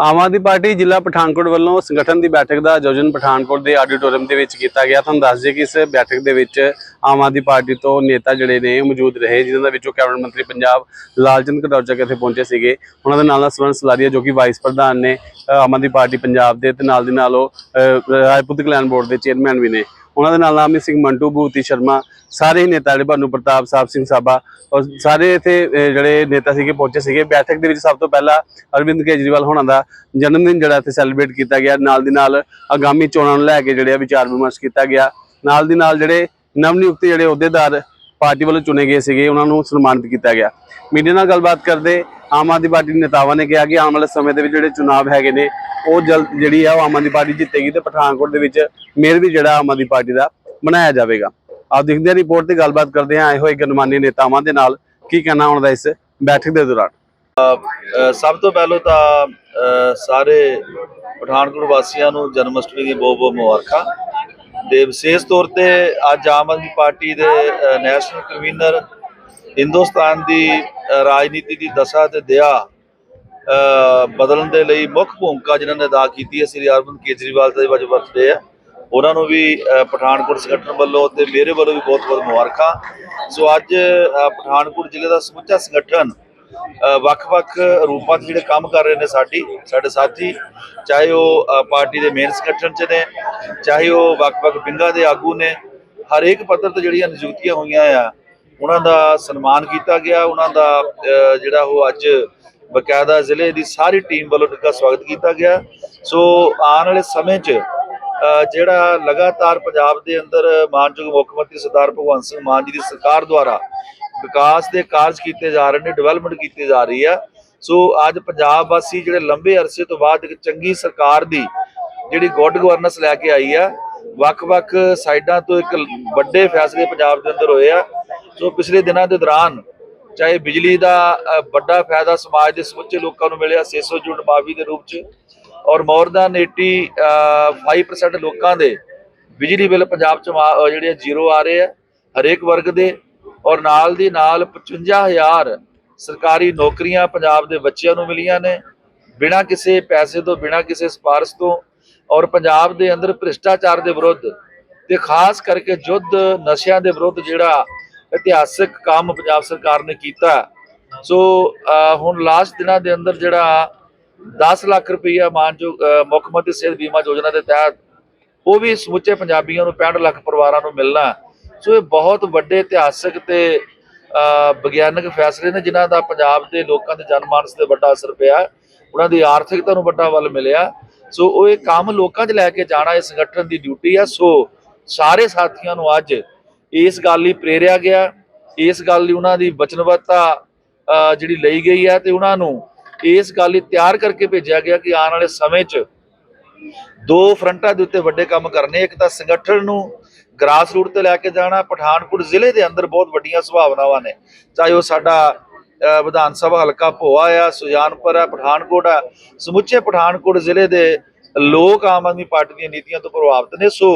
ਆਮ Aadmi party ਜ਼ਿਲ੍ਹਾ ਪਠਾਨਕੋਟ ਵੱਲੋਂ ਸੰਗਠਨ ਦੀ ਬੈਠਕ ਦਾ ਆਯੋਜਨ ਪਠਾਨਕੋਟ ਦੇ ਆਡੀਟੋਰੀਅਮ ਦੇ ਵਿੱਚ ਕੀਤਾ ਗਿਆ। ਤੁਹਾਨੂੰ ਦੱਸ ਦਈਏ ਕਿ ਇਸ ਬੈਠਕ ਦੇ ਵਿੱਚ ਆਮ ਆਦਮੀ ਪਾਰਟੀ ਤੋਂ ਨੇਤਾ ਜਿਹੜੇ ਨੇ ਮੌਜੂਦ ਰਹੇ, ਜਿਨ੍ਹਾਂ ਦੇ ਵਿੱਚੋਂ ਕੈਬਨਿਟ ਮੰਤਰੀ ਪੰਜਾਬ ਲਾਲਚੰਦ ਕਟੌਜਾ ਇੱਥੇ ਪਹੁੰਚੇ ਸੀਗੇ। ਉਹਨਾਂ ਦੇ ਨਾਲ ਨਾਲ ਸਵਰਨ ਸਲਾਰੀਆ ਜੋ ਕਿ ਵਾਈਸ ਪ੍ਰਧਾਨ ਨੇ ਆਮ ਆਦਮੀ ਪਾਰਟੀ ਪੰਜਾਬ ਦੇ ਤੇ ਨਾਲ ਦੀ ਨਾਲ ਉਹ ਰਾਜਪੂਤ ਕਲਿਆਣ ਬੋਰਡ ਦੇ ਚੇਅਰਮੈਨ ਵੀ ਨੇ। ਉਹਨਾਂ ਦੇ ਨਾਲ ਨਾਲ ਸਿੰਘ ਮੰਟੂ ਭੂਤੀ ਸ਼ਰਮਾ, ਸਾਰੇ ਹੀ ਨੇਤਾ ਜਿਹੜੇ ਭਾਨੂ ਪ੍ਰਤਾਪ ਸਾਹਿਬ ਸਿੰਘ ਸਾਬਾ, ਔਰ ਸਾਰੇ ਇੱਥੇ ਜਿਹੜੇ ਨੇਤਾ ਸੀਗੇ, ਪਹੁੰਚੇ ਸੀਗੇ। ਬੈਠਕ ਦੇ ਵਿੱਚ ਸਭ ਤੋਂ ਪਹਿਲਾਂ ਅਰਵਿੰਦ ਕੇਜਰੀਵਾਲ ਹੋਣਾ ਦਾ ਜਨਮ ਦਿਨ ਜਿਹੜਾ ਇੱਥੇ ਸੈਲੀਬ੍ਰੇਟ ਕੀਤਾ ਗਿਆ। ਨਾਲ ਦੀ ਨਾਲ ਆਗਾਮੀ ਚੋਣਾਂ ਨੂੰ ਲੈ ਕੇ ਜਿਹੜੇ ਆ ਵਿਚਾਰ ਵਿਮਰਸ਼ ਕੀਤਾ ਗਿਆ। ਨਾਲ ਦੀ ਨਾਲ ਜਿਹੜੇ ਨਵ ਨਿਯੁਕਤ ਜਿਹੜੇ ਅਹੁਦੇਦਾਰ ਪਾਰਟੀ ਵੱਲੋਂ ਚੁਣੇ ਗਏ ਸੀਗੇ, ਉਹਨਾਂ ਨੂੰ ਸਨਮਾਨਿਤ ਕੀਤਾ ਗਿਆ। ਮੀਡੀਆ ਨਾਲ ਗੱਲਬਾਤ ਕਰਦੇ ਆਮ ਆਦਮੀ ਪਾਰਟੀ ਨੇਤਾਵਾਂ ਨੇ ਕਿਹਾ ਕਿ ਆਉਣ ਵਾਲੇ ਸਮੇਂ ਦੇ ਵਿੱਚ ਜਿਹੜੇ ਚੁਣਾਵ ਹੈਗੇ ਨੇ, ਉਹ ਜਲ ਜਿਹੜੀ ਆ ਉਹ ਆਮ ਆਦਮੀ ਪਾਰਟੀ ਜਿੱਤੇਗੀ ਤੇ ਪਠਾਨਕੋਟ ਦੇ ਵਿੱਚ ਮੇਅਰ ਵੀ ਜਿਹੜਾ ਆਮ ਆਦਮੀ ਪਾਰਟੀ ਦਾ ਬਣਾਇਆ ਜਾਵੇਗਾ। ਆਪ ਦੇਖਦੇ ਹਾਂ ਰਿਪੋਰਟ ਤੇ ਗੱਲਬਾਤ ਕਰਦੇ ਹਾਂ ਆਏ ਹੋਏ ਗਣਮਾਨੀ ਨੇਤਾਵਾਂ ਦੇ ਨਾਲ ਕੀ ਕਹਿਣਾ ਉਹਨਾਂ ਦਾ ਇਸ ਬੈਠਕ ਦੇ ਦੌਰਾਨ। ਸਭ ਤੋਂ ਪਹਿਲਾਂ ਤਾਂ ਸਾਰੇ ਪਠਾਨਕੋਟ ਵਾਸੀਆਂ ਨੂੰ ਜਨਮ ਅਸ਼ਟਮੀ ਦੀ ਬਹੁਤ ਬਹੁਤ ਮੁਬਾਰਕਾਂ। ਤੇ ਵਿਸ਼ੇਸ਼ ਤੌਰ ਤੇ ਅੱਜ ਆਮ ਆਦਮੀ ਪਾਰਟੀ ਦੇ ਨੈਸ਼ਨਲ ਕਨਵੀਨਰ ਹਿੰਦੁਸਤਾਨ ਦੀ ਰਾਜਨੀਤੀ ਦੀ ਦਸ਼ਾ ਤੇ ਦਿਆ ਬਦਲਣ ਦੇ ਲਈ ਮੁੱਖ ਭੂਮਿਕਾ ਜਿਨ੍ਹਾਂ ਨੇ ਅਦਾ ਕੀਤੀ ਹੈ, ਸ੍ਰੀ ਅਰਵਿੰਦ ਕੇਜਰੀਵਾਲ ਦਾ ਅੱਜ ਬਰਥਡੇ ਹੈ ਉਹਨਾਂ ਨੂੰ ਵੀ ਪਠਾਨਕੋਟ ਸੰਗਠਨ ਵੱਲੋਂ ਤੇ ਮੇਰੇ ਵੱਲੋਂ ਵੀ ਬਹੁਤ ਬਹੁਤ ਮੁਬਾਰਕਾਂ। ਸੋ ਅੱਜ ਪਠਾਨਕੋਟ ਜ਼ਿਲ੍ਹੇ ਦਾ ਸਮੁੱਚਾ ਸੰਗਠਨ ਵੱਖ-ਵੱਖ ਰੂਪਾਂ 'ਚ ਜਿਹੜੇ ਕੰਮ ਕਰ ਰਹੇ ਨੇ ਸਾਡੀ ਸਾਡੇ ਸਾਥੀ ਚਾਹੇ ਉਹ ਪਾਰਟੀ ਦੇ ਮੇਨ ਸੰਗਠਨ 'ਚ ਨੇ ਚਾਹੇ ਉਹ ਵੱਖ-ਵੱਖ ਵਿੰਗਾਂ ਦੇ ਆਗੂ ਨੇ ਹਰੇਕ ਪੱਧਰ ਤੇ ਜਿਹੜੀਆਂ ਨਿਯੁਕਤੀਆਂ ਹੋਈਆਂ ਆ ਉਹਨਾਂ ਦਾ ਸਨਮਾਨ ਕੀਤਾ ਗਿਆ ਉਹਨਾਂ ਦਾ ਜਿਹੜਾ ਉਹ ਅੱਜ ਬਕਾਇਦਾ ਜ਼ਿਲ੍ਹੇ ਦੀ ਸਾਰੀ ਟੀਮ ਵੱਲੋਂ ਨਿੱਘਾ ਸਵਾਗਤ ਕੀਤਾ ਗਿਆ। ਸੋ ਆਉਣ ਵਾਲੇ ਸਮੇਂ 'ਚ ਅ, ਜਿਹੜਾ ਲਗਾਤਾਰ ਪੰਜਾਬ ਦੇ ਅੰਦਰ ਮਾਨਯੋਗ ਮੁੱਖ ਮੰਤਰੀ ਸਰਦਾਰ ਭਗਵੰਤ ਸਿੰਘ ਮਾਨ ਜੀ ਦੀ ਸਰਕਾਰ ਦੁਆਰਾ ਵਿਕਾਸ ਦੇ ਕਾਰਜ ਕੀਤੇ ਜਾ ਰਹੇ ਨੇ ਡਿਵੈਲਪਮੈਂਟ ਕੀਤੀ ਜਾ ਰਹੀ ਆ। ਸੋ ਅੱਜ ਪੰਜਾਬ ਵਾਸੀ ਜਿਹੜੇ ਲੰਬੇ ਅਰਸੇ ਤੋਂ ਬਾਅਦ ਇੱਕ ਚੰਗੀ ਸਰਕਾਰ ਦੀ ਜਿਹੜੀ ਗੁੱਡ ਗਵਰਨੈਂਸ ਲੈ ਕੇ ਆਈ ਆ ਵੱਖ-ਵੱਖ ਸਾਈਡਾਂ ਤੋਂ ਇੱਕ ਵੱਡੇ ਫੈਸਲੇ ਪੰਜਾਬ ਦੇ ਅੰਦਰ ਹੋਏ ਆ। ਸੋ ਪਿਛਲੇ ਦਿਨਾਂ ਦੇ ਦੌਰਾਨ ਚਾਹੇ ਬਿਜਲੀ ਦਾ ਵੱਡਾ ਫਾਇਦਾ ਸਮਾਜ ਦੇ ਸਮੁੱਚੇ ਲੋਕਾਂ ਨੂੰ ਮਿਲਿਆ 600 ਯੂਨਿਟ ਮਾਫੀ ਦੇ ਰੂਪ 'ਚ ਔਰ ਮੋਰ ਦੈਨ 80 ਅ, 5% ਲੋਕਾਂ ਦੇ ਬਿਜਲੀ ਬਿੱਲ ਪੰਜਾਬ 'ਚ ਮਾ- ਅ, ਜਿਹੜੇ ਜ਼ੀਰੋ ਆ ਰਹੇ ਆ ਹਰੇਕ ਵਰਗ ਦੇ। ਔਰ ਨਾਲ ਦੀ ਨਾਲ 55000 ਸਰਕਾਰੀ ਨੌਕਰੀਆਂ ਪੰਜਾਬ ਦੇ ਬੱਚਿਆਂ ਨੂੰ ਮਿਲੀਆਂ ਨੇ। ਬਿਨਾਂ ਕਿਸੇ ਪੈਸੇ ਤੋਂ, ਬਿਨਾਂ ਕਿਸੇ ਸਿਫਾਰਿਸ਼ ਤੋਂ ਔਰ ਪੰਜਾਬ ਦੇ ਅੰਦਰ ਭ੍ਰਿਸ਼ਟਾਚਾਰ ਦੇ ਵਿਰੁੱਧ ਤੇ ਖਾਸ ਕਰਕੇ ਯੁੱਧ ਨਸ਼ਿਆਂ ਦੇ ਵਿਰੁੱਧ ਜਿਹੜਾ ਇਤਿਹਾਸਿਕ ਕੰਮ ਪੰਜਾਬ ਸਰਕਾਰ ਨੇ ਕੀਤਾ। ਸੋ ਹੁਣ ਲਾਸਟ ਦਿਨਾਂ ਦੇ ਅੰਦਰ ਜਿਹੜਾ 10 ਲੱਖ ਰੁਪਈਆ ਮਾਨਯੋਗ ਮੁੱਖ ਮੰਤਰੀ ਸਿਹਤ ਬੀਮਾ ਯੋਜਨਾ ਦੇ ਤਹਿਤ ਉਹ ਵੀ ਸਮੁੱਚੇ ਪੰਜਾਬੀਆਂ ਨੂੰ 65 ਲੱਖ ਪਰਿਵਾਰਾਂ ਨੂੰ ਮਿਲਣਾ। ਸੋ ਇਹ ਬਹੁਤ ਵੱਡੇ ਇਤਿਹਾਸਕ ਤੇ ਵਿਗਿਆਨਕ ਫੈਸਲੇ ਨੇ ਜਿਨ੍ਹਾਂ ਦਾ ਪੰਜਾਬ ਦੇ ਲੋਕਾਂ ਦੇ ਜਨਮਾਨਸ ਤੇ ਵੱਡਾ ਅਸਰ ਪਿਆ। ਉਹਨਾਂ ਦੀ ਆਰਥਿਕਤਾ ਨੂੰ ਵੱਡਾ ਵੱਲ ਮਿਲਿਆ। ਸੋ ਉਹ ਇਹ ਕੰਮ ਲੋਕਾਂ 'ਚ ਲੈ ਕੇ ਜਾਣਾ, ਇਹ ਸੰਗਠਨ ਦੀ ਡਿਊਟੀ ਆ। ਸੋ ਸਾਰੇ ਸਾਥੀਆਂ ਨੂੰ ਅੱਜ ਇਸ ਗੱਲ ਲਈ ਪ੍ਰੇਰਿਆ ਗਿਆ। ਇਸ ਗੱਲ ਲਈ ਉਹਨਾਂ ਦੀ ਵਚਨਬੱਧਤਾ ਜਿਹੜੀ ਲਈ ਗਈ ਹੈ ਤੇ ਉਹਨਾਂ ਨੂੰ ਇਸ ਗੱਲ ਲਈ ਤਿਆਰ ਕਰਕੇ ਭੇਜਿਆ ਗਿਆ ਕਿ ਆਉਣ ਵਾਲੇ ਸਮੇਂ 'ਚ ਦੋ ਫਰੰਟਾਂ ਦੇ ਉੱਤੇ ਵੱਡੇ ਕੰਮ ਕਰਨੇ, ਇੱਕ ਤਾਂ ਸੰਗਠਨ ਨੂੰ ਗਰਾਸ ਰੂਟ ਤੇ ਲੈ ਕੇ ਜਾਣਾ, ਪਠਾਨਕੋਟ ਜ਼ਿਲ੍ਹੇ ਦੇ ਅੰਦਰ ਬਹੁਤ ਵੱਡੀਆਂ ਸੰਭਾਵਨਾਵਾਂ ਨੇ। ਚਾਹੇ ਉਹ ਸਾਡਾ ਵਿਧਾਨ ਸਭਾ ਹਲਕਾ ਭੋਆ ਆ, ਸੁਜਾਨਪੁਰ ਆ, ਪਠਾਨਕੋਟ ਆ, ਸਮੁੱਚੇ ਪਠਾਨਕੋਟ ਜ਼ਿਲ੍ਹੇ ਦੇ ਲੋਕ ਆਮ ਆਦਮੀ ਪਾਰਟੀ ਦੀਆਂ ਨੀਤੀਆਂ ਤੋਂ ਪ੍ਰਭਾਵਿਤ ਨੇ। ਸੋ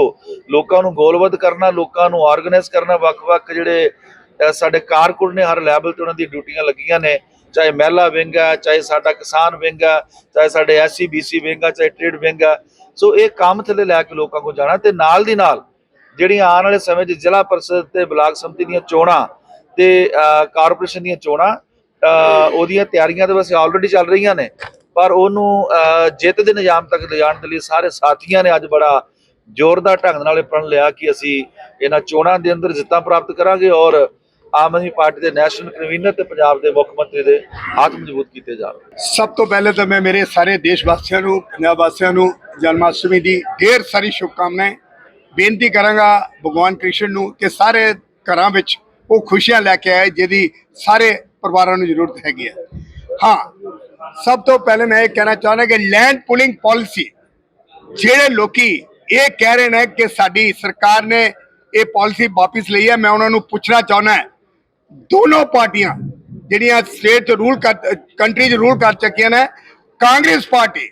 ਲੋਕਾਂ ਨੂੰ ਗੋਲਬੱਧ ਕਰਨਾ, ਲੋਕਾਂ ਨੂੰ ਆਰਗੇਨਾਈਜ਼ ਕਰਨਾ, ਵੱਖ-ਵੱਖ ਜਿਹੜੇ ਸਾਡੇ ਕਾਰਕੁਨ ਨੇ, ਹਰ ਲੈਵਲ ਤੇ ਉਹਨਾਂ ਦੀ ਡਿਊਟੀਆਂ ਲੱਗੀਆਂ ਨੇ। ਚਾਹੇ ਮਹਿਲਾ ਵਿੰਗ ਆ, ਚਾਹੇ ਸਾਡਾ ਕਿਸਾਨ ਵਿੰਗ ਆ, ਚਾਹੇ ਸਾਡੇ ਐਸਸੀ ਬੀਸੀ ਵਿੰਗ ਆ, ਚਾਹੇ ਟ੍ਰੇਡ ਵਿੰਗ ਆ। ਸੋ ਇਹ ਕੰਮ ਥੱਲੇ ਲੈ ਕੇ ਲੋਕਾਂ ਕੋਲ ਜਾਣਾ ਤੇ ਨਾਲ ਦੀ ਨਾਲ ਜਿਹੜੀਆਂ ਆਉਣ ਵਾਲੇ ਸਮੇਂ 'ਚ ਜ਼ਿਲ੍ਹਾ ਪਰਿਸ਼ਦ ਤੇ ਬਲਾਕ ਸੰਮਤੀ ਦੀਆਂ ਚੋਣਾਂ ਤੇ ਕਾਰਪੋਰੇਸ਼ਨ ਦੀਆਂ ਚੋਣਾਂ ਉਹਦੀਆਂ ਤਿਆਰੀਆਂ ਤਾਂ ਵੈਸੇ ਆਲਰੇਡੀ ਚੱਲ ਰਹੀਆਂ ਨੇ, ਪਰ ਉਹਨੂੰ ਜਿੱਤ ਦੇ ਨਿਜ਼ਾਮ ਤੱਕ ਲਿਜਾਣ ਦੇ ਲਈ ਸਾਰੇ ਸਾਥੀਆਂ ਨੇ ਅੱਜ ਬੜਾ ਜ਼ੋਰਦਾਰ ਢੰਗ ਨਾਲ ਇਹ ਪ੍ਰਣ ਲਿਆ ਕਿ ਅਸੀਂ ਇਹਨਾਂ ਚੋਣਾਂ ਦੇ ਅੰਦਰ ਜਿੱਤਾਂ ਪ੍ਰਾਪਤ ਕਰਾਂਗੇ ਔਰ ਆਮ ਆਦਮੀ ਪਾਰਟੀ ਦੇ ਨੈਸ਼ਨਲ ਕਨਵੀਨਰ ਤੇ ਪੰਜਾਬ ਦੇ ਮੁੱਖ ਮੰਤਰੀ ਦੇ ਹੱਥ ਮਜ਼ਬੂਤ ਕੀਤੇ ਜਾਣ। ਸਭ ਤੋਂ ਪਹਿਲੇ ਤਾਂ ਮੈਂ ਮੇਰੇ ਸਾਰੇ ਦੇਸ਼ ਵਾਸੀਆਂ ਨੂੰ, ਪੰਜਾਬ ਵਾਸੀਆਂ ਨੂੰ ਜਨਮਾਸ਼ਟਮੀ ਦੀ ਢੇਰ ਸਾਰੀ ਸ਼ੁਭਕਾਮਨਾਵਾਂ ਬੇਨਤੀ ਕਰਾਂਗਾ ਭਗਵਾਨ ਕ੍ਰਿਸ਼ਨ ਨੂੰ ਕਿ ਸਾਰੇ ਘਰਾਂ ਵਿੱਚ ਉਹ ਖੁਸ਼ੀਆਂ ਲੈ ਕੇ ਆਏ, ਜਿਹਦੀ ਸਾਰੇ ਪਰਿਵਾਰਾਂ ਨੂੰ ਜ਼ਰੂਰਤ ਹੈਗੀ ਹੈ। ਹਾਂ, ਸਭ ਤੋਂ ਪਹਿਲੇ ਮੈਂ ਇਹ ਕਹਿਣਾ ਚਾਹੁੰਦਾ ਕਿ ਲੈਂਡ ਪੁਲਿੰਗ ਪਾਲਿਸੀ ਜਿਹੜੇ ਲੋਕੀ ਇਹ ਕਹਿ ਰਹੇ ਨੇ ਕਿ ਸਾਡੀ ਸਰਕਾਰ ਨੇ ਇਹ ਪਾਲਿਸੀ ਵਾਪਸ ਲਈ ਹੈ, ਮੈਂ ਉਹਨਾਂ ਨੂੰ ਪੁੱਛਣਾ ਚਾਹੁੰਦਾ ਦੋਨੋਂ ਪਾਰਟੀਆਂ ਜਿਹੜੀਆਂ ਸਟੇਟ ਰੂਲ ਕਰ ਕੰਟਰੀ 'ਚ ਰੂਲ ਕਰ ਚੁੱਕੀਆਂ ਨੇ, ਕਾਂਗਰਸ ਪਾਰਟੀ,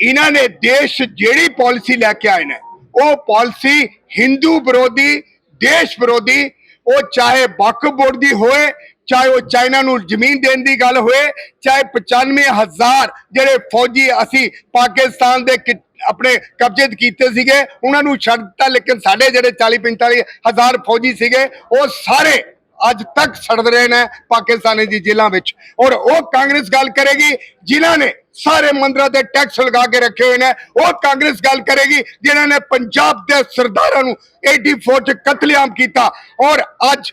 ਇਹਨਾਂ ਨੇ ਦੇਸ਼ ਜਿਹੜੀ ਪਾਲਿਸੀ ਲੈ ਕੇ ਆਏ ਨੇ ਉਹ ਪਾਲਿਸੀ ਹਿੰਦੂ ਵਿਰੋਧੀ, ਦੇਸ਼ ਵਿਰੋਧੀ, ਉਹ ਚਾਹੇ ਵਕਫ ਬੋਰਡ ਦੀ ਹੋਏ, ਚਾਹੇ ਉਹ ਚਾਈਨਾ ਨੂੰ ਜ਼ਮੀਨ ਦੇਣ ਦੀ ਗੱਲ ਹੋਏ, ਚਾਹੇ 95000 ਜਿਹੜੇ ਫੌਜੀ ਅਸੀਂ ਪਾਕਿਸਤਾਨ ਦੇ ਕਿ- ਆਪਣੇ ਕਬਜ਼ੇ 'ਚ ਕੀਤੇ ਸੀਗੇ, ਉਹਨਾਂ ਨੂੰ ਛੱਡ ਦਿੱਤਾ, ਲੇਕਿਨ ਸਾਡੇ ਜਿਹੜੇ 40 45 ਹਜ਼ਾਰ ਫੌਜੀ ਸੀਗੇ, ਉਹ ਸਾਰੇ ਅੱਜ ਤੱਕ ਸੜਦ ਰਹੇ ਨੇ ਪਾਕਿਸਤਾਨੀ ਦੀ ਜੇਲ੍ਹਾਂ ਵਿੱਚ। ਔਰ ਉਹ ਕਾਂਗਰਸ ਗੱਲ ਕਰੇਗੀ, ਜਿਨ੍ਹਾਂ ਨੇ ਸਾਰੇ ਮੰਦਰਾਂ ਤੇ ਟੈਕਸ ਲਗਾ ਕੇ ਰੱਖੇ ਹੋਏ ਨੇ। ਉਹ ਕਾਂਗਰਸ ਗੱਲ ਕਰੇਗੀ, ਜਿਨ੍ਹਾਂ ਨੇ ਪੰਜਾਬ ਦੇ ਸਰਦਾਰਾਂ ਨੂੰ 84 ਚ ਕਤਲੇਆਮ ਕੀਤਾ। ਔਰ ਅੱਜ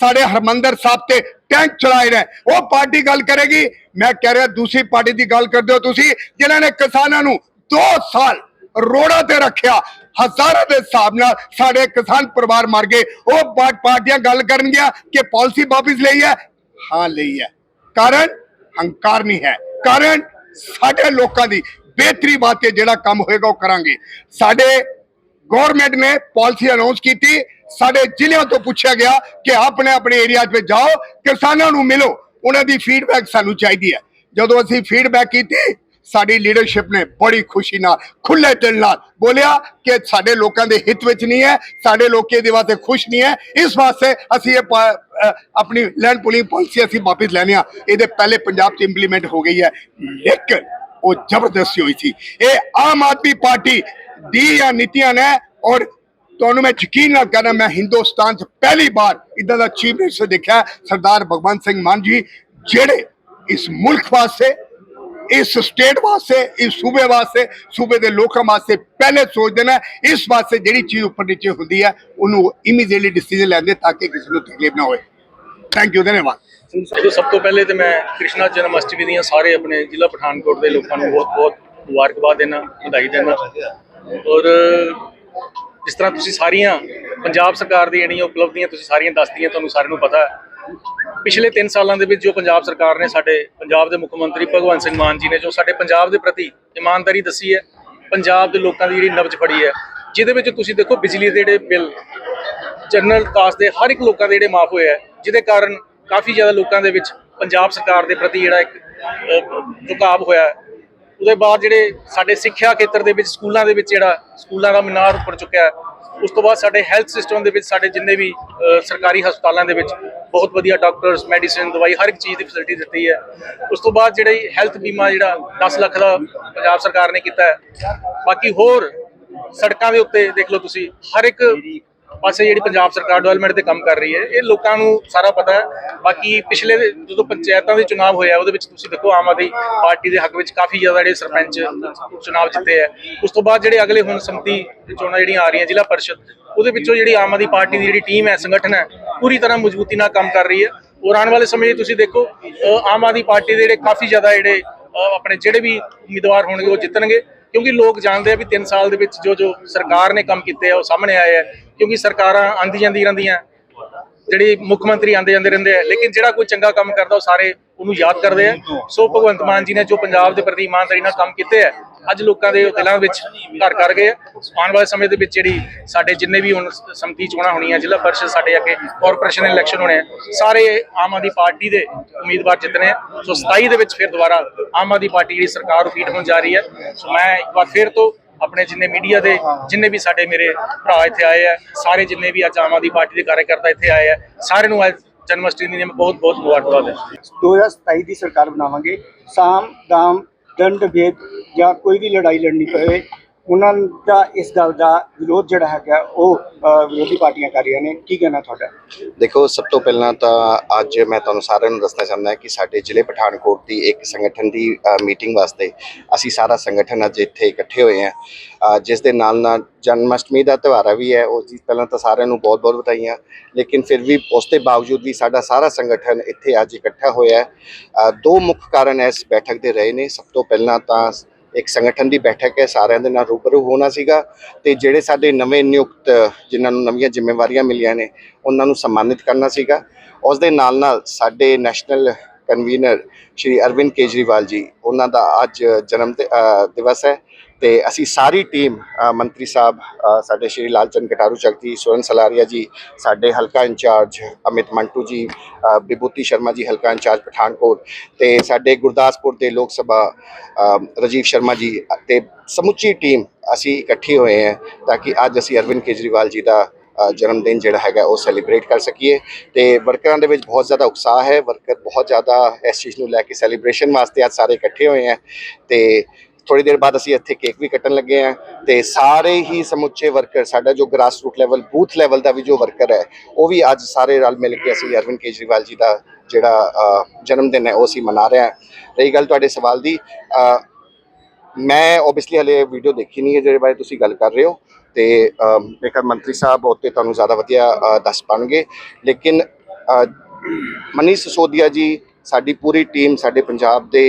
ਸਾਡੇ ਹਰਮੰਦਰ ਸਾਹਿਬ ਤੇ ਟੈਂਕ ਚਲਾਏ ਨੇ। ਉਹ ਪਾਰਟੀ ਗੱਲ ਕਰੇਗੀ। ਮੈਂ ਕਹਿ ਰਿਹਾ, ਦੂਸਰੀ ਪਾਰਟੀ ਦੀ ਗੱਲ ਕਰਦੇ ਹੋ ਤੁਸੀਂ, ਜਿਨ੍ਹਾਂ ਨੇ ਕਿਸਾਨਾਂ ਨੂੰ 2 ਸਾਲ ਰੋੜਾ ਤੇ ਰੱਖਿਆ। ਹਜ਼ਾਰਾਂ ਦੇ ਹਿਸਾਬ ਨਾਲ ਸਾਡੇ ਕਿਸਾਨ ਪਰਿਵਾਰ ਮਰ ਗਏ। ਉਹ ਪਾਰਟੀਆਂ ਗੱਲ ਕਰਨਗੀਆਂ ਕਿ ਪਾਲਿਸੀ ਵਾਪਸ ਲਈ ਹੈ? ਹਾਂ, ਲਈ ਹੈ। ਕਾਰਨ ਹੰਕਾਰ ਨਹੀਂ ਹੈ। ਕਾਰਨ ਸਾਡੇ ਲੋਕਾਂ ਦੀ ਬਿਹਤਰੀ ਵਾਸਤੇ ਜਿਹੜਾ ਕੰਮ ਹੋਏਗਾ ਉਹ ਕਰਾਂਗੇ। ਸਾਡੇ ਗਵਰਨਮੈਂਟ ਨੇ ਪਾਲਿਸੀ ਅਨਾਉਂਸ ਕੀਤੀ। ਸਾਡੇ ਜ਼ਿਲ੍ਹਿਆਂ ਤੋਂ ਪੁੱਛਿਆ ਗਿਆ ਕਿ ਆਪਣੇ ਆਪਣੇ ਏਰੀਆ 'ਚ ਜਾਓ, ਕਿਸਾਨਾਂ ਨੂੰ ਮਿਲੋ। ਉਹਨਾਂ ਦੀ ਫੀਡਬੈਕ ਸਾਨੂੰ ਚਾਹੀਦੀ ਹੈ। ਜਦੋਂ ਅਸੀਂ ਫੀਡਬੈਕ ਕੀਤੀ ਸਾਡੀ ਲੀਡਰਸ਼ਿਪ ਨੇ ਬੜੀ ਖੁਸ਼ੀ ਨਾਲ ਖੁੱਲੇ ਦਿਲ ਨਾਲ ਬੋਲਿਆ ਕਿ ਸਾਡੇ ਲੋਕਾਂ ਦੇ ਹਿੱਤ ਵਿੱਚ ਨਹੀਂ ਹੈ, ਸਾਡੇ ਲੋਕ ਇਹਦੇ ਵਾਸਤੇ ਖੁਸ਼ ਨਹੀਂ ਹੈ। ਇਸ ਵਾਸਤੇ ਅਸੀਂ ਇਹ ਪਾ- ਆਪਣੀ ਲੈਂਡ ਪੁਲਿੰਗ ਪਾਲਿਸੀ ਅਸੀਂ ਵਾਪਸ ਲੈਣੇ ਆ ਇਹਦੇ ਪਹਿਲੇ ਪੰਜਾਬ 'ਚ ਇੰਪਲੀਮੈਂਟ ਹੋ ਗਈ ਹੈ। ਲੇਕਿਨ ਉਹ ਜ਼ਬਰਦਸਤੀ ਹੋਈ ਸੀ। ਇਹ ਆਮ ਆਦਮੀ ਪਾਰਟੀ ਦੀਆਂ ਨੀਤੀਆਂ ਨੇ ਔਰ ਤੁਹਾਨੂੰ ਮੈਂ ਯਕੀਨ ਨਾਲ ਕਹਿੰਦਾ ਮੈਂ ਹਿੰਦੁਸਤਾਨ 'ਚ ਪਹਿਲੀ ਵਾਰ ਇਦਾਂ ਦਾ ਚੀਫ ਮਿਨਿਸਟਰ ਦੇਖਿਆ, ਸਰਦਾਰ ਭਗਵੰਤ ਸਿੰਘ ਮਾਨ ਜੀ, ਜਿਹੜੇ ਇਸ ਮੁਲਕ ਵਾਸਤੇ ਇਸ ਸਟੇਟ ਵਾਸਤੇ, ਇਸ ਸੂਬੇ ਵਾਸਤੇ, ਸੂਬੇ ਦੇ ਲੋਕਾਂ ਵਾਸਤੇ ਪਹਿਲੇ ਸੋਚਦੇ ਨੇ ਇਸ ਵਾਸਤੇ ਜਿਹੜੀ ਚੀਜ਼ ਉੱਪਰ ਨੀਚੇ ਹੁੰਦੀ ਹੈ, ਉਹਨੂੰ ਇਮੀਡੀਏਟਲੀ ਡਿਸੀਜਨ ਲੈਂਦੇ ਤਾਂ ਕਿ ਕਿਸੇ ਨੂੰ ਤਕਲੀਫ ਨਾ ਹੋਵੇ ਥੈਂਕ ਯੂ ਧੰਨਵਾਦ। ਦੇਖੋ ਸਭ ਤੋਂ ਪਹਿਲੇ ਤੇ ਮੈਂ ਕ੍ਰਿਸ਼ਨਾ ਜਨਮ ਅਸ਼ਟਮੀ ਦੀਆਂ ਸਾਰੇ ਆਪਣੇ ਜ਼ਿਲ੍ਹਾ ਪਠਾਨਕੋਟ ਦੇ ਲੋਕਾਂ ਨੂੰ ਬਹੁਤ-ਬਹੁਤ ਮੁਬਾਰਕਬਾਦ ਦੇਣਾ, ਵਧਾਈ ਦੇਣਾ। ਔਰ ਜਿਸ ਤਰ੍ਹਾਂ ਤੁਸੀਂ ਸਾਰੀਆਂ ਪੰਜਾਬ ਸਰਕਾਰ ਦੀਆਂ ਜਿਹੜੀਆਂ ਉਪਲਬਧੀਆਂ ਤੁਸੀਂ ਸਾਰੀਆਂ ਦੱਸਦੀਆਂ, ਤੁਹਾਨੂੰ ਸਾਰਿਆਂ ਨੂੰ ਪਤਾ ਹੈ। ਪਿਛਲੇ 3 ਸਾਲਾਂ ਦੇ ਵਿੱਚ ਜੋ ਪੰਜਾਬ ਸਰਕਾਰ ਨੇ ਸਾਡੇ ਪੰਜਾਬ ਦੇ ਮੁੱਖ ਮੰਤਰੀ ਭਗਵੰਤ ਸਿੰਘ ਮਾਨ ਜੀ ਨੇ ਜੋ ਸਾਡੇ ਪੰਜਾਬ ਦੇ ਪ੍ਰਤੀ ਇਮਾਨਦਾਰੀ ਦੱਸੀ ਹੈ ਪੰਜਾਬ ਦੇ ਲੋਕਾਂ ਦੀ ਜਿਹੜੀ ਨਬਜ ਫੜੀ ਹੈ ਜਿਹਦੇ ਵਿੱਚ ਤੁਸੀਂ ਦੇਖੋ ਬਿਜਲੀ ਦੇ ਜਿਹੜੇ ਬਿੱਲ ਜਨਰਲ ਕਾਸਟ ਦੇ ਹਰ ਇੱਕ ਲੋਕਾਂ ਦੇ ਜਿਹੜੇ ਮਾਫ ਹੋਏ ਹੈ ਜਿਹਦੇ ਕਾਰਨ ਕਾਫੀ ਜ਼ਿਆਦਾ ਲੋਕਾਂ ਦੇ ਵਿੱਚ ਪੰਜਾਬ ਸਰਕਾਰ ਦੇ ਪ੍ਰਤੀ ਜਿਹੜਾ ਇੱਕ ਅਹ, ਝੁਕਾਅ ਹੋਇਆ ਉਹਦੇ ਬਾਅਦ ਜਿਹੜੇ ਸਾਡੇ ਸਿੱਖਿਆ ਖੇਤਰ ਦੇ ਵਿੱਚ ਸਕੂਲਾਂ ਦੇ ਵਿੱਚ ਜਿਹੜਾ ਸਕੂਲਾਂ ਦਾ ਮੀਨਾਰ ਉੱਪਰ ਚੁੱਕਿਆ ਉਸ ਤੋਂ ਬਾਅਦ ਸਾਡੇ ਹੈਲਥ ਸਿਸਟਮ ਦੇ ਵਿੱਚ, ਸਾਡੇ ਜਿੰਨੇ ਵੀ ਸਰਕਾਰੀ ਹਸਪਤਾਲਾਂ ਦੇ ਵਿੱਚ ਬਹੁਤ ਵਧੀਆ ਡਾਕਟਰਸ ਮੈਡੀਸਿਨ ਦਵਾਈ ਹਰ ਇੱਕ ਚੀਜ਼ ਦੀ ਫੈਸਿਲਿਟੀ ਦਿੱਤੀ ਹੈ। ਉਸ ਤੋਂ ਬਾਅਦ ਜਿਹੜੀ ਹੈਲਥ ਬੀਮਾ ਜਿਹੜਾ 10 ਲੱਖ ਦਾ ਪੰਜਾਬ ਸਰਕਾਰ ਨੇ ਕੀਤਾ ਹੈ। ਬਾਕੀ ਹੋਰ ਸੜਕਾਂ ਦੇ ਉੱਤੇ ਦੇਖ ਲਓ ਤੁਸੀਂ, ਹਰ ਇੱਕ ਪਾਸੇ ਜਿਹੜੀ ਪੰਜਾਬ ਸਰਕਾਰ ਡਿਵੈਲਪਮੈਂਟ ਤੇ ਕੰਮ ਕਰ ਰਹੀ ਹੈ, ਇਹ ਲੋਕਾਂ ਨੂੰ ਸਾਰਾ ਪਤਾ ਹੈ। ਬਾਕੀ ਪਿਛਲੇ ਜਦੋਂ ਪੰਚਾਇਤਾਂ ਦੇ ਚੁਣਾਵ ਹੋਇਆ, ਉਹਦੇ ਵਿੱਚ ਤੁਸੀਂ ਦੇਖੋ ਆਮ ਆਦਮੀ ਪਾਰਟੀ ਦੇ ਹੱਕ ਵਿੱਚ ਕਾਫੀ ਜ਼ਿਆਦਾ ਜਿਹੜੇ ਸਰਪੰਚ ਚੁਣਾਵ ਜਿੱਤੇ ਹੈ। ਉਸ ਤੋਂ ਬਾਅਦ ਜਿਹੜੇ ਅਗਲੇ ਹੁਣ ਸੰਮਤੀ ਚੋਣਾਂ ਜਿਹੜੀਆਂ ਆ ਰਹੀਆਂ, ਜ਼ਿਲ੍ਹਾ ਪਰਿਸ਼ਦ, ਉਹਦੇ ਵਿੱਚੋਂ ਜਿਹੜੀ ਆਮ ਆਦਮੀ ਪਾਰਟੀ ਦੀ ਜਿਹੜੀ ਟੀਮ ਹੈ, ਸੰਗਠਨ ਹੈ, ਪੂਰੀ ਤਰ੍ਹਾਂ ਮਜ਼ਬੂਤੀ ਨਾਲ ਕੰਮ ਕਰ ਰਹੀ ਹੈ। ਔਰ ਆਉਣ ਵਾਲੇ ਸਮੇਂ ਤੁਸੀਂ ਦੇਖੋ ਆਮ ਆਦਮੀ ਪਾਰਟੀ ਦੇ ਜਿਹੜੇ ਕਾਫੀ ਜ਼ਿਆਦਾ ਜਿਹੜੇ ਆਪਣੇ ਜਿਹੜੇ ਵੀ ਉਮੀਦਵਾਰ ਹੋਣਗੇ, ਉਹ ਜਿੱਤਣਗੇ। ਕਿਉਂਕਿ ਲੋਕ ਜਾਣਦੇ ਆ ਵੀ 3 ਸਾਲ ਦੇ ਵਿੱਚ ਜੋ ਜੋ ਸਰਕਾਰ ਨੇ ਕੰਮ ਕੀਤੇ ਆ, ਉਹ ਸਾਹਮਣੇ ਆਏ ਆ। ਕਿਉਂਕਿ ਸਰਕਾਰਾਂ ਆਂਦੀ ਜਾਂਦੀ ਰਹਿੰਦੀਆਂ। ਜਿਹੜੀ ਮੁੱਖ ਮੰਤਰੀ ਆਂਦੇ ਜਾਂਦੇ ਰਹਿੰਦੇ ਆ। ਲੇਕਿਨ ਜਿਹੜਾ ਕੋਈ ਚੰਗਾ ਕੰਮ ਕਰਦਾ, ਉਹ ਸਾਰੇ ਉਹਨੂੰ ਯਾਦ ਕਰਦੇ ਆ। ਸੋ ਭਗਵੰਤ ਮਾਨ ਜੀ ਨੇ ਜੋ ਪੰਜਾਬ ਦੇ ਪ੍ਰਤੀ ਇਮਾਨਦਾਰੀ ਨਾਲ ਕੰਮ ਕੀਤੇ ਆ, ਅੱਜ ਲੋਕਾਂ ਦੇ ਦਿਲਾਂ ਵਿੱਚ ਘਰ ਕਰ ਗਏ ਆ। ਆਉਣ ਵਾਲੇ ਸਮੇਂ ਦੇ ਵਿੱਚ ਜਿਹੜੀ ਸਾਡੇ ਜਿੰਨੇ ਵੀ ਹੁਣ ਸੰਮਤੀ ਚੋਣਾਂ ਹੋਣੀਆਂ ਜ਼ਿਲ੍ਹਾ ਪਰਿਸ਼ਦ ਸਾਡੇ ਅੱਗੇ ਕਾਰਪੋਰੇਸ਼ਨ ਇਲੈਕਸ਼ਨ ਹੋਣੇ ਆ, ਸਾਰੇ ਆਮ ਆਦਮੀ ਪਾਰਟੀ ਦੇ ਉਮੀਦਵਾਰ ਜਿੱਤਨੇ ਆ। ਸੋ 27 ਦੇ ਵਿੱਚ ਫਿਰ ਦੁਬਾਰਾ ਆਮ ਆਦਮੀ ਪਾਰਟੀ ਜਿਹੜੀ ਸਰਕਾਰ ਰਿਪੀਟ ਹੋਣ ਜਾ ਰਹੀ ਹੈ ਸੋ ਮੈਂ ਇੱਕ ਵਾਰ ਫਿਰ ਤੋਂ ਆਪਣੇ ਜਿੰਨੇ ਮੀਡੀਆ ਦੇ ਜਿੰਨੇ ਵੀ ਸਾਡੇ ਮੇਰੇ ਭਰਾ ਇੱਥੇ ਆਏ ਆ, ਸਾਰੇ ਜਿੰਨੇ ਵੀ ਅੱਜ ਆਮ ਆਦਮੀ ਪਾਰਟੀ ਦੇ ਕਾਰਜਕਰਤਾ ਇੱਥੇ ਆਏ ਆ, ਸਾਰਿਆਂ ਨੂੰ ਅੱਜ ਜਨਮ ਅਸ਼ਟਮੀ ਦੀਆਂ ਬਹੁਤ ਬਹੁਤ ਮੁਬਾਰਕਬਾਦ ਹੈ। 2027 ਦੀ ਸਰਕਾਰ ਬਣਾਵਾਂਗੇ, ਸਾਮ, ਦਾਮ, ਦੰਡ, ਭੇਦ ਜਾਂ ਕੋਈ ਵੀ ਲੜਾਈ ਲੜਨੀ ਪਵੇ ਉਹਨਾਂ ਦਾ ਇਸ ਗੱਲ ਦਾ ਵਿਰੋਧ ਜਿਹੜਾ ਹੈਗਾ ਉਹ ਵਿਰੋਧੀ ਪਾਰਟੀਆਂ ਕਰ ਰਹੀਆਂ ਨੇ। ਕੀ ਕਹਿਣਾ ਤੁਹਾਡਾ? ਦੇਖੋ, ਸਭ ਤੋਂ ਪਹਿਲਾਂ ਤਾਂ ਅੱਜ ਮੈਂ ਤੁਹਾਨੂੰ ਸਾਰਿਆਂ ਨੂੰ ਦੱਸਣਾ ਚਾਹੁੰਦਾ ਕਿ ਸਾਡੇ ਜ਼ਿਲ੍ਹੇ ਪਠਾਨਕੋਟ ਦੀ ਇੱਕ ਸੰਗਠਨ ਦੀ ਮੀਟਿੰਗ ਵਾਸਤੇ ਅਸੀਂ ਸਾਰਾ ਸੰਗਠਨ ਅੱਜ ਇੱਥੇ ਇਕੱਠੇ ਹੋਏ ਹਾਂ। ਜਿਸ ਦੇ ਨਾਲ ਨਾਲ ਜਨਮ ਅਸ਼ਟਮੀ ਦਾ ਤਿਉਹਾਰ ਵੀ ਹੈ। ਉਸ ਦੀ ਪਹਿਲਾਂ ਤਾਂ ਸਾਰਿਆਂ ਨੂੰ ਬਹੁਤ-ਬਹੁਤ ਵਧਾਈਆਂ। ਲੇਕਿਨ ਫਿਰ ਵੀ ਉਸ ਦੇ ਬਾਵਜੂਦ ਵੀ ਸਾਡਾ ਸਾਰਾ ਸੰਗਠਨ ਇੱਥੇ ਅੱਜ ਇਕੱਠਾ ਹੋਇਆ ਦੋ ਮੁੱਖ ਕਾਰਨ ਇਸ ਬੈਠਕ ਦੇ ਰਹੇ ਨੇ। ਸਭ ਤੋਂ ਪਹਿਲਾਂ ਤਾਂ ਇੱਕ ਸੰਗਠਨ ਦੀ ਬੈਠਕ ਹੈ, ਸਾਰਿਆਂ ਦੇ ਨਾਲ ਰੂਬਰੂ ਹੋਣਾ ਸੀਗਾ ਤੇ ਜਿਹੜੇ ਸਾਡੇ ਨਵੇਂ ਨਿਯੁਕਤ, ਜਿਨ੍ਹਾਂ ਨੂੰ ਨਵੀਆਂ ਜ਼ਿੰਮੇਵਾਰੀਆਂ ਮਿਲੀਆਂ ਨੇ, ਉਹਨਾਂ ਨੂੰ ਸਨਮਾਨਿਤ ਕਰਨਾ ਸੀਗਾ। ਉਸ ਦੇ ਨਾਲ ਨਾਲ ਸਾਡੇ ਨੈਸ਼ਨਲ ਕਨਵੀਨਰ ਸ਼੍ਰੀ ਅਰਵਿੰਦ ਕੇਜਰੀਵਾਲ ਜੀ, ਉਹਨਾਂ ਦਾ ਅੱਜ ਜਨਮ ਦਿਵਸ ਹੈ। ਤੇ ਅਸੀਂ ਸਾਰੀ ਟੀਮ ਮੰਤਰੀ ਸਾਹਿਬ ਸਾਡੇ ਸ਼੍ਰੀ ਲਾਲਚੰਦ ਕਟਾਰੂ ਚੱਕ ਜੀ ਸੋਰਨ ਸਲਾਰੀਆ ਜੀ ਸਾਡੇ ਹਲਕਾ ਇੰਚਾਰਜ ਅਮਿਤ ਮੰਟੂ ਜੀ ਅ, ਵਿਭੂਤੀ ਸ਼ਰਮਾ ਜੀ ਹਲਕਾ ਇੰਚਾਰਜ ਪਠਾਨਕੋਟ ਤੇ ਸਾਡੇ ਗੁਰਦਾਸਪੁਰ ਦੇ ਲੋਕ ਸਭਾ ਅ, ਰਾਜੀਵ ਸ਼ਰਮਾ ਜੀ ਤੇ ਸਮੁੱਚੀ ਟੀਮ ਅਸੀਂ ਇਕੱਠੇ ਹੋਏ ਹਾਂ ਤਾਂ ਕਿ ਅੱਜ ਅਸੀਂ ਅਰਵਿੰਦ ਕੇਜਰੀਵਾਲ ਜੀ ਦਾ ਜਨਮ ਦਿਨ ਜਿਹੜਾ ਹੈਗਾ ਉਹ ਸੈਲੀਬ੍ਰੇਟ ਕਰ ਸਕੀਏ ਤੇ ਵਰਕਰਾਂ ਦੇ ਵਿੱਚ ਬਹੁਤ ਜ਼ਿਆਦਾ ਉਤਸ਼ਾਹ ਹੈ ਵਰਕਰ ਬਹੁਤ ਜ਼ਿਆਦਾ ਇਸ ਚੀਜ਼ ਨੂੰ ਲੈ ਕੇ ਸੈਲੀਬ੍ਰੇਸ਼ਨ ਵਾਸਤੇ ਅੱਜ ਸਾਰੇ ਇਕੱਠੇ ਹੋਏ ਹੈ ਤੇ ਥੋੜੀ ਦੇਰ ਬਾਅਦ ਅਸੀਂ ਇੱਥੇ ਕੇਕ ਵੀ ਕੱਟਣ ਲੱਗੇ ਹਾਂ ਤੇ ਸਾਰੇ ਹੀ ਸਮੁੱਚੇ ਵਰਕਰ ਸਾਡਾ ਜੋ grass root level booth level ਦਾ ਵੀ ਜੋ ਵਰਕਰ ਹੈ ਉਹ ਵੀ ਅੱਜ ਸਾਰੇ ਰਲ ਮਿਲ ਕੇ ਅਸੀਂ ਅਰਵਿੰਦ ਕੇਜਰੀਵਾਲ ਜੀ ਦਾ ਜਿਹੜਾ ਜਨਮ ਦਿਨ ਹੈ ਉਹ ਅਸੀਂ ਮਨਾ ਰਹੇ ਹਾਂ। ਰਹੀ ਗੱਲ ਤੁਹਾਡੇ ਸਵਾਲ ਦੀ ਅ, ਮੈਂ ਓਬਵੀਅਸਲੀ ਹਲੇ ਵੀਡੀਓ ਦੇਖੀ ਨਹੀਂ ਹੈ ਜਿਹੜੇ ਬਾਰੇ ਤੁਸੀਂ ਗੱਲ ਕਰ ਰਹੇ ਹੋ ਤੇ ਅ, ਮੇਰੇ ਖਿਆਲ ਮੰਤਰੀ ਸਾਹਿਬ ਉੱਤੇ ਤੁਹਾਨੂੰ ਜ਼ਿਆਦਾ ਵਧੀਆ ਦੱਸ ਪਾਣਗੇ। ਲੇਕਿਨ ਮਨੀਸ਼ ਸਿਸੋਦੀਆ ਜੀ ਸਾਡੀ ਪੂਰੀ ਟੀਮ ਸਾਡੇ ਪੰਜਾਬ ਦੇ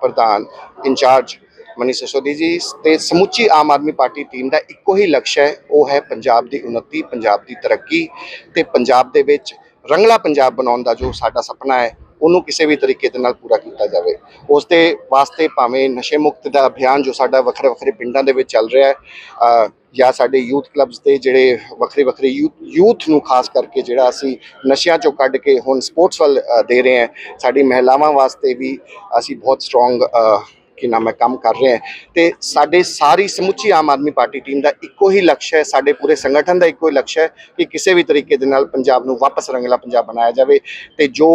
ਪ੍ਰਧਾਨ ਇੰਚਾਰਜ ਮਨੀ ਸਿਸੋਦੀ ਜੀ, ਤੇ ਸਮੁੱਚੀ ਆਮ ਆਦਮੀ ਪਾਰਟੀ ਟੀਮ ਦਾ ਇੱਕੋ ਹੀ ਲਕਸ਼ ਹੈ, ਉਹ ਹੈ ਪੰਜਾਬ ਦੀ ਉન્નਤੀ ਪੰਜਾਬ ਦੀ ਤਰੱਕੀ ਤੇ ਪੰਜਾਬ ਦੇ ਵਿੱਚ ਰੰਗਲਾ ਪੰਜਾਬ ਬਣਾਉਣ ਦਾ ਜੋ ਸਾਡਾ ਸੁਪਨਾ ਹੈ ਉਹਨੂੰ ਕਿਸੇ ਵੀ ਤਰੀਕੇ ਦੇ ਨਾਲ ਪੂਰਾ ਕੀਤਾ ਜਾਵੇ। ਉਸ ਦੇ ਵਾਸਤੇ ਭਾਵੇਂ ਨਸ਼ੇ ਮੁਕਤ ਦਾ ਅਭਿਆਨ ਜੋ ਸਾਡਾ ਵੱਖਰੇ ਵੱਖਰੇ ਪਿੰਡਾਂ ਦੇ ਵਿੱਚ ਚੱਲ ਰਿਹਾ ਹੈ ਜਾਂ ਸਾਡੇ ਯੂਥ ਕਲੱਬਸ ਦੇ ਜਿਹੜੇ ਵੱਖਰੇ ਵੱਖਰੇ ਯੂਥ ਨੂੰ ਖਾਸ ਕਰਕੇ ਜਿਹੜਾ ਅਸੀਂ ਨਸ਼ਿਆਂ ਚੋਂ ਕੱਢ ਕੇ ਹੁਣ ਸਪੋਰਟਸ ਵੱਲ ਦੇ ਰਹੇ ਹਾਂ, ਸਾਡੀ ਮਹਿਲਾਵਾਂ ਵਾਸਤੇ ਵੀ ਅਸੀਂ ਬਹੁਤ ਸਟਰੋਂਗ ਕਿ ਨਾਮ ਹੈ, ਕੰਮ ਕਰ ਰਹੇ ਹਾਂ। ਤੇ ਸਾਡੇ ਸਾਰੀ ਸਮੁੱਚੀ ਆਮ ਆਦਮੀ ਪਾਰਟੀ ਟੀਮ ਦਾ ਇੱਕੋ ਹੀ ਲਕਸ਼ ਹੈ, ਸਾਡੇ ਪੂਰੇ ਸੰਗਠਨ ਦਾ ਇੱਕੋ ਹੀ ਲਕਸ਼ ਹੈ ਕਿ ਕਿਸੇ ਵੀ ਤਰੀਕੇ ਦੇ ਨਾਲ ਪੰਜਾਬ ਨੂੰ ਵਾਪਸ ਰੰਗਲਾ ਪੰਜਾਬ ਬਣਾਇਆ ਜਾਵੇ। ਤੇ ਜੋ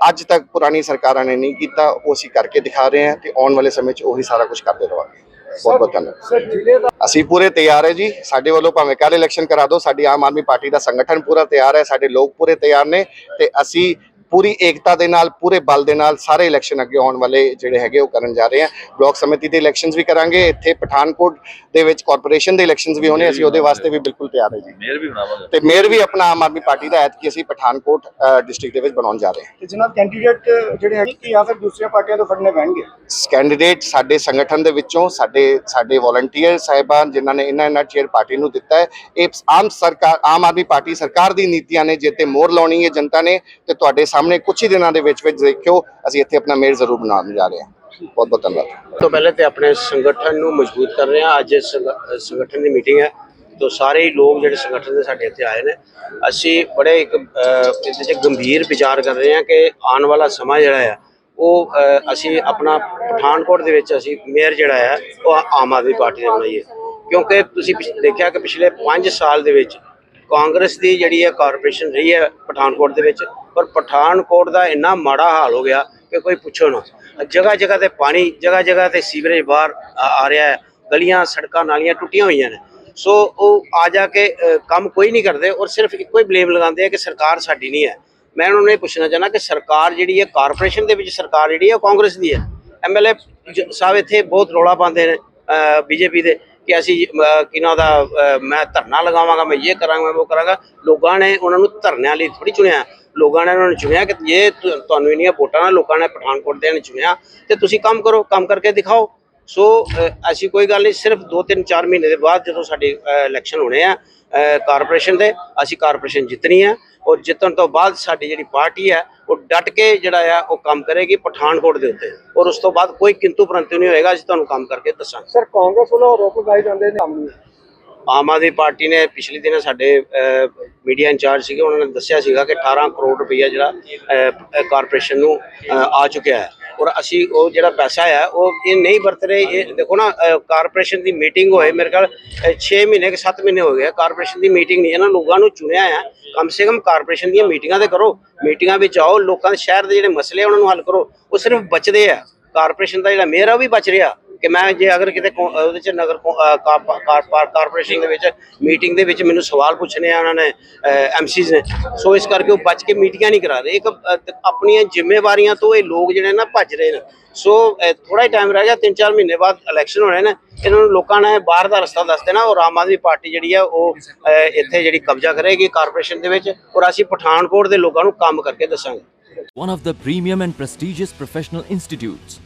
ਅੱਜ ਤੱਕ ਪੁਰਾਣੀ ਸਰਕਾਰਾਂ ਨੇ ਨਹੀਂ ਕੀਤਾ ਉਹ ਅਸੀਂ ਕਰਕੇ ਦਿਖਾ ਰਹੇ ਹਾਂ ਤੇ ਆਉਣ ਵਾਲੇ ਸਮੇਂ 'ਚ ਉਹੀ ਸਾਰਾ ਕੁਝ ਕਰਦੇ ਰਹਾਂਗੇ ਬਹੁਤ ਬਹੁਤ ਧੰਨਵਾਦ। ਅਸੀਂ ਪੂਰੇ ਤਿਆਰ ਹੈ ਜੀ। ਸਾਡੇ ਵੱਲੋਂ ਭਾਵੇਂ ਕੱਲ੍ਹ ਇਲੈਕਸ਼ਨ ਕਰਾ ਦਿਓ ਸਾਡੀ ਆਮ ਆਦਮੀ ਪਾਰਟੀ ਦਾ ਸੰਗਠਨ ਪੂਰਾ ਤਿਆਰ ਹੈ ਸਾਡੇ ਲੋਕ ਪੂਰੇ ਤਿਆਰ ਨੇ ਤੇ ਅਸੀਂ ਪੂਰੀ ਏਕਤਾ ਦੇ ਨਾਲ ਪੂਰੇ ਬਲ ਦੇ ਨਾਲ ਸਾਰੇ ਇਲੈਕਸ਼ਨ ਅੱਗੇ ਆਉਣ ਵਾਲੇ ਜਿਹੜੇ ਹੈਗੇ ਉਹ ਕਰਨ ਜਾ ਰਹੇ ਹਾਂ ਬਲਾਕ ਸਮਿਤੀ ਦੇ ਇਲੈਕਸ਼ਨਸ ਵੀ ਕਰਾਂਗੇ ਇੱਥੇ ਪਠਾਨਕੋਟ ਦੇ ਵਿੱਚ ਕਾਰਪੋਰੇਸ਼ਨ ਦੇ ਇਲੈਕਸ਼ਨਸ ਵੀ ਹੋਣੇ ਅਸੀਂ ਉਹਦੇ ਵਾਸਤੇ ਵੀ ਬਿਲਕੁਲ ਤਿਆਰ ਹੈ ਜੀ। ਮੇਅਰ ਵੀ ਬਣਾਵਾਂਗੇ। ਤੇ ਮੇਅਰ ਵੀ ਆਪਣਾ ਆਮ ਆਦਮੀ ਪਾਰਟੀ ਦਾ ਐਤਕੀ ਅਸੀਂ ਪਠਾਨਕੋਟ ਡਿਸਟ੍ਰਿਕਟ ਦੇ ਵਿੱਚ ਬਣਾਉਣ ਜਾ ਰਹੇ ਹਾਂ। ਤੇ ਜਨਾਬ ਕੈਂਡੀਡੇਟ ਜਿਹੜੇ ਹੈਗੇ ਕਿ ਜਾਂ ਫਿਰ ਦੂਸਰੀਆਂ ਪਾਰਟੀਆਂ ਤੋਂ ਫੜਨੇ ਪੈਣਗੇ? ਕੈਂਡੀਡੇਟ ਸਾਡੇ ਸੰਗਠਨ ਦੇ ਵਿੱਚੋਂ ਸਾਡੇ ਸਾਡੇ ਵੋਲੰਟੀਅਰ ਸਾਹਿਬਾਨ ਜਿਨ੍ਹਾਂ ਨੇ ਇਹਨਾਂ ਇਹਨਾਂ ਚੇਅਰ ਪਾਰਟੀ ਨੂੰ ਦਿੱਤਾ ਹੈ ਇਹ ਆਮ ਸਰਕਾਰ ਆਮ ਆਦਮੀ ਪਾਰਟੀ ਸਰਕਾਰ ਦੀ ਨੀਤੀਆਂ ਨੇ ਜਿੱਤੇ ਮੋਹਰ ਲਾਉਣੀ ਹੈ ਜਨਤਾ ਨੇ ਤੇ ਤੁਹਾਡੇ ਸਾਹਮਣੇ ਕੁਝ ਹੀ ਦਿਨਾਂ ਦੇ ਵਿੱਚ ਵਿੱਚ ਦੇਖਿਓ, ਅਸੀਂ ਇੱਥੇ ਆਪਣਾ ਮੇਅਰ ਜ਼ਰੂਰ ਬਣਾਉਣ ਜਾ ਰਹੇ ਹਾਂ। ਬਹੁਤ ਬਹੁਤ ਧੰਨਵਾਦ। ਤੋਂ ਪਹਿਲੇ ਤੇ ਆਪਣੇ ਸੰਗਠਨ ਨੂੰ ਮਜ਼ਬੂਤ ਕਰ ਰਹੇ ਹਾਂ। ਅੱਜ ਇਸ ਸੰਗ- ਸੰਗਠਨ ਦੀ ਮੀਟਿੰਗ ਹੈ। ਤੋਂ ਸਾਰੇ ਹੀ ਲੋਕ ਜਿਹੜੇ ਸੰਗਠਨ ਦੇ ਸਾਡੇ ਇੱਥੇ ਆਏ ਨੇ, ਅਸੀਂ ਬੜੇ ਇੱਕ ਇਹਦੇ 'ਚ ਗੰਭੀਰ ਵਿਚਾਰ ਕਰ ਰਹੇ ਹਾਂ ਕਿ ਆਉਣ ਵਾਲਾ ਸਮਾਂ ਜਿਹੜਾ ਹੈ ਉਹ ਅਸੀਂ ਆਪਣਾ ਪਠਾਨਕੋਟ ਦੇ ਵਿੱਚ ਅਸੀਂ ਮੇਅਰ ਜਿਹੜਾ ਹੈ ਉਹ ਆਮ ਆਦਮੀ ਪਾਰਟੀ ਦਾ ਬਣਾਈਏ ਕਿਉਂਕਿ ਤੁਸੀਂ ਪਿਛ- ਦੇਖਿਆ ਕਿ ਪਿਛਲੇ 5 ਸਾਲ ਦੇ ਵਿੱਚ ਕਾਂਗਰਸ ਦੀ ਜਿਹੜੀ ਹੈ ਕਾਰਪੋਰੇਸ਼ਨ ਰਹੀ ਹੈ ਪਠਾਨਕੋਟ ਦੇ ਵਿੱਚ, ਪਰ ਪਠਾਨਕੋਟ ਦਾ ਇੰਨਾ ਮਾੜਾ ਹਾਲ ਹੋ ਗਿਆ ਕਿ ਕੋਈ ਪੁੱਛੋ ਨਾ। ਜਗ੍ਹਾ ਜਗ੍ਹਾ ਤੇ ਪਾਣੀ ਜਗ੍ਹਾ ਜਗ੍ਹਾ ਤੇ ਸੀਵਰੇਜ ਬਾਹਰ ਆ ਰਿਹਾ ਹੈ, ਗਲੀਆਂ, ਸੜਕਾਂ, ਨਾਲੀਆਂ ਟੁੱਟੀਆਂ ਹੋਈਆਂ ਨੇ। ਸੋ ਉਹ ਆ ਜਾ ਕੇ ਕੰਮ ਕੋਈ ਨਹੀਂ ਕਰਦੇ ਔਰ ਸਿਰਫ ਇੱਕੋ ਹੀ ਬਲੇਮ ਲਗਾਉਂਦੇ ਆ ਕਿ ਸਰਕਾਰ ਸਾਡੀ ਨਹੀਂ ਹੈ। ਮੈਂ ਉਹਨਾਂ ਨੂੰ ਇਹ ਪੁੱਛਣਾ ਚਾਹਨਾ ਕਿ ਸਰਕਾਰ ਜਿਹੜੀ ਹੈ ਕਾਰਪੋਰੇਸ਼ਨ ਦੇ ਵਿੱਚ ਸਰਕਾਰ ਜਿਹੜੀ ਹੈ ਉਹ ਕਾਂਗਰਸ ਦੀ ਹੈ? ਐਮਐਲਏ ਸਾਹਿਬ ਇੱਥੇ ਬਹੁਤ ਰੌਲਾ ਪਾਉਂਦੇ ਨੇ ਬੀਜੇਪੀ ਦੇ। ਕਿ ਅਸੀਂ ਅ, ਕਿਨਾਂ ਦਾ ਮੈਂ ਧਰਨਾ ਲਗਾਵਾਂਗਾ ਮੈਂ ਇਹ ਕਰਾਂਗਾ ਮੈਂ ਉਹ ਕਰਾਂਗਾ। ਲੋਕਾਂ ਨੇ ਉਹਨਾਂ ਨੂੰ ਧਰਨਿਆਂ ਲਈ ਥੋੜੀ ਚੁਣਿਆ। ਲੋਕਾਂ ਨੇ ਉਹਨਾਂ ਨੂੰ ਚੁਣਿਆ ਕਿ ਜੇ ਤੁਹਾਨੂੰ ਇੰਨੀਆਂ ਵੋਟਾਂ ਨਾਲ ਲੋਕਾਂ ਨੇ ਪਠਾਨਕੋਟ ਦੇ ਨੇ ਚੁਣਿਆ ਤੇ ਤੁਸੀਂ ਕੰਮ ਕਰੋ ਕੰਮ ਕਰਕੇ ਦਿਖਾਓ। ਸੋ ਅਸੀਂ ਕੋਈ ਗੱਲ ਨਹੀਂ ਸਿਰਫ 2-3 4 ਮਹੀਨੇ ਦੇ ਬਾਅਦ ਜਦੋਂ ਸਾਡੇ ਇਲੈਕਸ਼ਨ ਹੋਣੇ ਆ ਕਾਰਪੋਰੇਸ਼ਨ ਦੇ ਅਸੀਂ ਕਾਰਪੋਰੇਸ਼ਨ ਜਿੱਤਣੀ ਹੈ ਔਰ ਜਿੱਤਣ ਤੋਂ ਬਾਅਦ ਸਾਡੀ ਜਿਹੜੀ ਪਾਰਟੀ ਹੈ ਉਹ ਡਟ ਕੇ ਜਿਹੜਾ ਆ ਉਹ ਕੰਮ ਕਰੇਗੀ ਪਠਾਨਕੋਟ ਦੇ ਉੱਤੇ ਔਰ ਉਸ ਤੋਂ ਬਾਅਦ ਕੋਈ ਕਿੰਤੂ ਪਰੰਤੂ ਨਹੀਂ ਹੋਏਗਾ ਅਸੀਂ ਤੁਹਾਨੂੰ ਕੰਮ ਕਰਕੇ ਦੱਸਾਂਗੇ। ਸਰ ਕਾਂਗਰਸ ਵੱਲੋਂ ਆਰੋਪ ਲਗਾਏ ਜਾਂਦੇ ਨੇ ਕੰਮ ਨਹੀਂ ਆਮ ਆਦਮੀ ਪਾਰਟੀ ਨੇ ਪਿਛਲੇ ਦਿਨ ਸਾਡੇ ਮੀਡੀਆ ਇੰਚਾਰਜ ਸੀਗੇ ਉਹਨਾਂ ਨੇ ਦੱਸਿਆ ਸੀਗਾ ਕਿ 18 ਕਰੋੜ ਰੁਪਈਆ ਜਿਹੜਾ ਕਾਰਪੋਰੇਸ਼ਨ ਨੂੰ ਆ ਚੁੱਕਿਆ ਹੈ। ਔਰ ਅਸੀਂ ਉਹ ਜਿਹੜਾ ਪੈਸਾ ਆ, ਉਹ ਇਹ ਨਹੀਂ ਵਰਤ ਰਹੇ। ਇਹ ਦੇਖੋ ਨਾ ਕਾਰਪੋਰੇਸ਼ਨ ਦੀ ਮੀਟਿੰਗ ਹੋਏ, ਮੇਰੇ ਖਿਆਲ 6 ਮਹੀਨੇ ਕਿ 7 ਮਹੀਨੇ ਹੋ ਗਏ ਕਾਰਪੋਰੇਸ਼ਨ ਦੀ ਮੀਟਿੰਗ ਨਹੀਂ, ਇਹਨਾਂ ਲੋਕਾਂ ਨੂੰ ਚੁਣਿਆ ਹੈ ਕਮ ਸੇ ਕਮ ਕਾਰਪੋਰੇਸ਼ਨ ਦੀਆਂ ਮੀਟਿੰਗਾਂ ਤੇ ਕਰੋ। ਮੀਟਿੰਗਾਂ ਵਿੱਚ ਆਓ, ਲੋਕਾਂ ਦੇ ਸ਼ਹਿਰ ਦੇ ਜਿਹੜੇ ਮਸਲੇ ਆ, ਉਹਨਾਂ ਨੂੰ ਹੱਲ ਕਰੋ। ਉਹ ਸਿਰਫ ਬਚਦੇ ਆ। ਕਾਰਪੋਰੇਸ਼ਨ ਦਾ ਜਿਹੜਾ ਮੇਅਰ ਆ, ਉਹ ਵੀ ਬਚ ਰਿਹਾ। ਕਿ ਮੈਂ ਜੇ ਅਗਰ ਕਿਤੇ ਕੌ- ਉਹਦੇ ਚ ਨਗਰ ਕੌ- ਅਹ ਕਾਰ- ਕਾਰ- ਕਾਰਪੋਰੇਸ਼ਨ ਦੇ ਵਿੱਚ ਮੀਟਿੰਗ ਦੇ ਵਿੱਚ ਮੈਨੂੰ ਸਵਾਲ ਪੁੱਛਣੇ ਆ ਉਹਨਾਂ ਨੇ ਐਮਸੀਜ਼ ਨੇ। ਸੋ ਇਸ ਕਰਕੇ ਉਹ ਬਚ ਕੇ ਮੀਟਿੰਗਾਂ ਨਹੀਂ ਕਰਾ ਰਹੇ। ਇੱਕ ਅਹ, ਤ- ਆਪਣੀਆਂ ਜ਼ਿੰਮੇਵਾਰੀਆਂ ਤੋਂ ਇਹ ਲੋਕ ਜਿਹੜੇ ਨਾ ਭੱਜ ਰਹੇ ਨੇ। ਸੋ ਥੋੜਾ ਹੀ ਟਾਈਮ ਰਹਿ ਗਿਆ 3-4 ਮਹੀਨੇ ਬਾਅਦ ਇਲੈਕਸ਼ਨ ਹੋਣੇ ਨੇ। ਇਹਨਾਂ ਨੂੰ ਲੋਕਾਂ ਨੇ ਬਾਹਰ ਦਾ ਰਸਤਾ ਦੱਸ ਦੇਣਾ। ਔਰ ਆਮ ਆਦਮੀ ਪਾਰਟੀ ਜਿਹੜੀ ਆ ਉਹ ਅਹ, ਇੱਥੇ ਜਿਹੜੀ ਕਬਜ਼ਾ ਕਰੇਗੀ ਕਾਰਪੋਰੇਸ਼ਨ ਦੇ ਵਿੱਚ। ਔਰ ਅਸੀਂ ਪਠਾਨਕੋਟ ਦੇ ਲੋਕਾਂ ਨੂੰ ਕੰਮ ਕਰਕੇ ਦੱਸਾਂਗੇ। One of the premium and prestigious professional institutes,